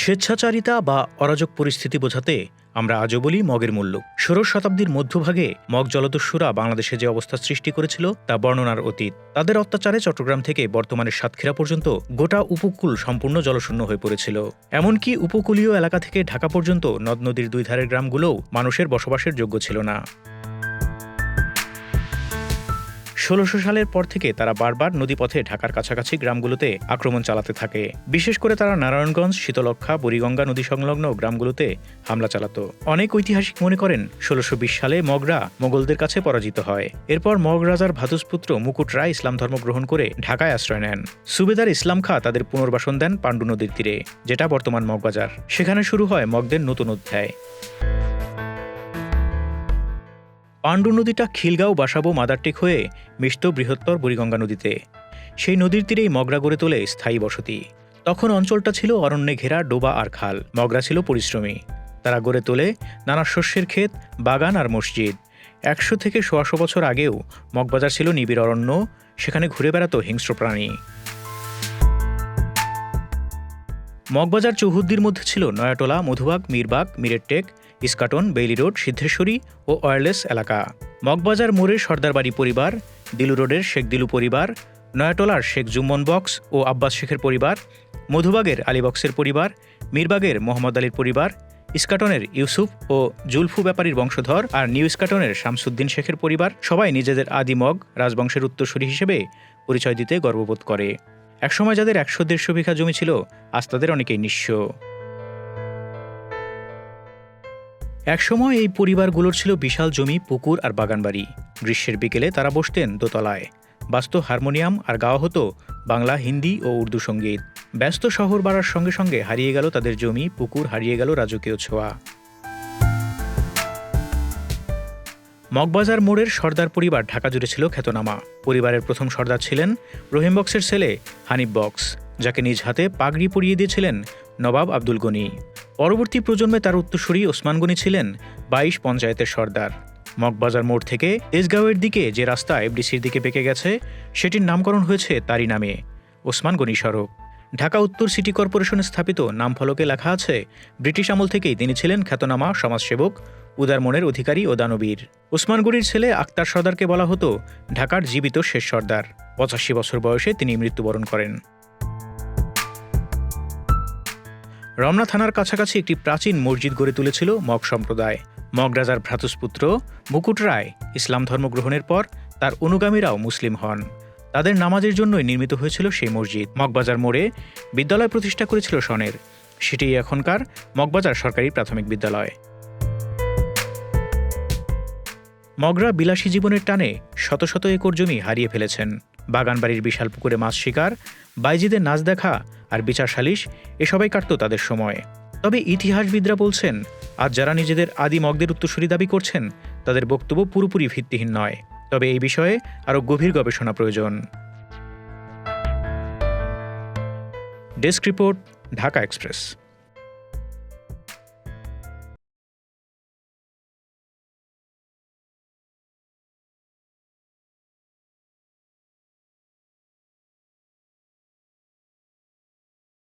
স্বেচ্ছাচারিতা বা অরাজক পরিস্থিতি বোঝাতে আমরা আজও বলি মগের মূল্য। ষোড়শ শতাব্দীর মধ্যভাগে মগ জলদস্যুরা বাংলাদেশে যে অবস্থা সৃষ্টি করেছিল তা বর্ণনার অতীত। তাদের অত্যাচারে চট্টগ্রাম থেকে বর্তমানের সাতক্ষীরা পর্যন্ত গোটা উপকূল সম্পূর্ণ জলশূন্য হয়ে পড়েছিল। এমনকি উপকূলীয় এলাকা থেকে ঢাকা পর্যন্ত নদ নদীর দুই ধারের গ্রামগুলোও মানুষের বসবাসের যোগ্য ছিল না। ষোলোশো সালের পর থেকে তারা বারবার নদীপথে ঢাকার কাছাকাছি গ্রামগুলোতে আক্রমণ চালাতে থাকে। বিশেষ করে তারা নারায়ণগঞ্জ শীতলক্ষা বুড়িগঙ্গা নদী সংলগ্ন গ্রামগুলোতে হামলা চালাত। অনেক ঐতিহাসিক মনে করেন, ষোলোশো সালে মগরা মোগলদের কাছে পরাজিত হয়। এরপর মগ রাজার ভাতুসপুত্র মুকুট রায় ইসলাম ধর্ম গ্রহণ করে ঢাকায় আশ্রয় নেন। সুবেদার ইসলাম খা তাদের পুনর্বাসন দেন পাণ্ডু নদীর তীরে, যেটা বর্তমান মগবাজার সেখানে শুরু হয় মগদের নতুন অধ্যায়। পাণ্ডু নদীটা খিলগাঁও বাসাবো মাদারটেক হয়ে মিশত বৃহত্তর বুড়িগঙ্গা নদীতে। সেই নদীর তীরেই মগরা গড়ে তোলে স্থায়ী বসতি। তখন অঞ্চলটা ছিল অরণ্যে ঘেরা ডোবা আর খাল, মগরা ছিল পরিশ্রমী। তারা গড়ে তোলে নানা শস্যের ক্ষেত, বাগান আর মসজিদ। একশো থেকে সোয়াশো বছর আগেও মগবাজার ছিল নিবিড় অরণ্য, সেখানে ঘুরে বেড়াতো হিংস্র প্রাণী। মগবাজার চৌহুদ্দির মধ্যে ছিল নয়াটোলা, মধুবাগ, মিরবাগ মিরেরটেক ইস্কাটন, বেইলি রোড, সিদ্ধেশ্বরী ও ওয়্যারলেস এলাকা। মগবাজার মোড়ে সর্দারবাড়ি পরিবার, দিলু রোডের শেখ দিলু পরিবার, নয়াটোলার শেখ জুম্মন বক্স ও আব্বাস শেখের পরিবার, মধুবাগের আলী বক্সের পরিবার, মিরবাগের মোহাম্মদ আলীর পরিবার, ইস্কাটনের ইউসুফ ও জুলফু ব্যাপারীর বংশধর আর নিউ ইস্কাটনের শামসুদ্দিন শেখের পরিবার সবাই নিজেদের আদি মগ রাজবংশের উত্তরসূরি হিসেবে পরিচয় দিতে গর্ববোধ করে। একসময় যাদের একশো দেড়শো বিঘা জমি ছিল, আজ তাদের অনেকেই নিঃস্ব। একসময় এই পরিবারগুলোর ছিল বিশাল জমি, পুকুর আর বাগানবাড়ি। গ্রীষ্মের বিকেলে তারা বসতেন দোতলায়। বাস্ত হারমোনিয়াম আর গাওয়া হতো বাংলা, হিন্দি ও উর্দু সংগীত। ব্যস্ত শহর বাড়ার সঙ্গে সঙ্গে হারিয়ে গেল তাদের জমি, পুকুর হারিয়ে গেল রাজকীয় ছোঁয়া। মগবাজার মোড়ের সর্দার পরিবার ঢাকা জুড়ে ছিল খ্যাতনামা। পরিবারের প্রথম সর্দার ছিলেন রহিম বক্সের ছেলে হানিফ বক্স, যাকে নিজ হাতে পাগড়ি পরিয়ে দিয়েছিলেন নবাব আব্দুল গনি। পরবর্তী প্রজন্মে তার উত্তরসূরি ওসমান গনি ছিলেন বাইশ পঞ্চায়েতের সর্দার। মগবাজার মোড় থেকে তেজগাঁওয়ের দিকে যে রাস্তা এফডিসির দিকে বেঁকে গেছে, সেটির নামকরণ হয়েছে তারই নামে, ওসমান গনি সড়ক। ঢাকা উত্তর সিটি কর্পোরেশনে স্থাপিত নামফলকে লেখা আছে, ব্রিটিশ আমল থেকেই তিনি ছিলেন খ্যাতনামা সমাজসেবক, উদার মনের অধিকারী ও দানবীর। ওসমানগড়ির ছেলে আক্তার সর্দারকে বলা হতো ঢাকার জীবিত শেষ সর্দার। পঁচাশি বছর বয়সে তিনি মৃত্যুবরণ করেন। রমনা থানার কাছাকাছি একটি প্রাচীন মসজিদ গড়ে তুলেছিল মগ সম্প্রদায়। মগ রাজার ভ্রাতুষ্পুত্র মুকুট রায় ইসলাম ধর্ম গ্রহণের পর তার অনুগামীরাও মুসলিম হন। তাদের নামাজের জন্যই নির্মিত হয়েছিল সেই মসজিদ। মগবাজার মোড়ে বিদ্যালয় প্রতিষ্ঠা করেছিল সনের। সেটি এখনকার মগবাজার সরকারি প্রাথমিক বিদ্যালয়। মগরা বিলাসী জীবনের টানে শত শত একর জমি হারিয়ে ফেলেছেন। বাগানবাড়ির বিশাল পুকুরে মাছ শিকার, বাইজিদের নাচ দেখা আর বিচার সালিশ, এসবাই কাটত তাদের সময়। তবে ইতিহাসবিদরা বলছেন, আজ যারা নিজেদের আদি মগদের উত্তরসূরি দাবি করছেন, তাদের বক্তব্য পুরোপুরি ভিত্তিহীন নয়। তবে এই বিষয়ে আরও গভীর গবেষণা প্রয়োজন। Desk report Dhaka express.